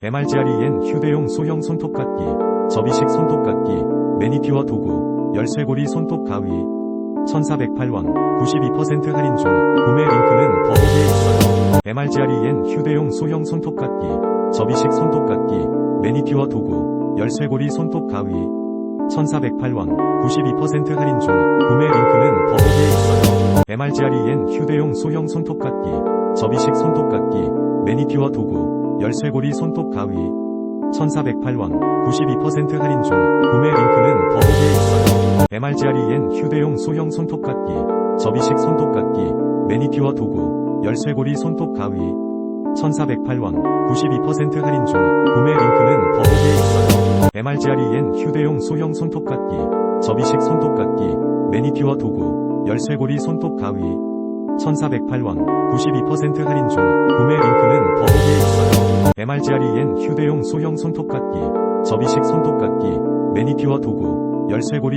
MRGREN 휴대용 소형 손톱깎이, 접이식 손톱깎이, 매니큐어 도구, 열쇠고리 손톱 가위. 1408원, 92% 할인 중, 구매 링크는 더보기에 있어요. MRGREN 휴대용 소형 손톱깎이, 접이식 손톱깎이, 매니큐어 도구, 열쇠고리 손톱 가위. 1408원, 92% 할인 중, 구매 링크는 더보기에 있어요. MRGREN 휴대용 소형 손톱깎이, 접이식 손톱깎이, 매니큐어 도구, 열쇠고리 손톱 가위. 1408원, 92% 할인 중, 구매 링크는 더보기에 있어요. MRGREN 휴대용 소형 손톱깎이, 접이식 손톱깎이, 매니큐어 도구, 열쇠고리 손톱 가위. 1408원, 92% 할인 중, 구매 링크는 더보기에 있어요. MRGREN 휴대용 소형 손톱깎이, 접이식 손톱깎이, 매니큐어 도구, 열쇠고리 손톱 가위. 1408원, 92% 할인 중, 구매 MRGREN 휴대용 소형 손톱깎이, 접이식 손톱깎이, 매니큐어 도구, 열쇠고리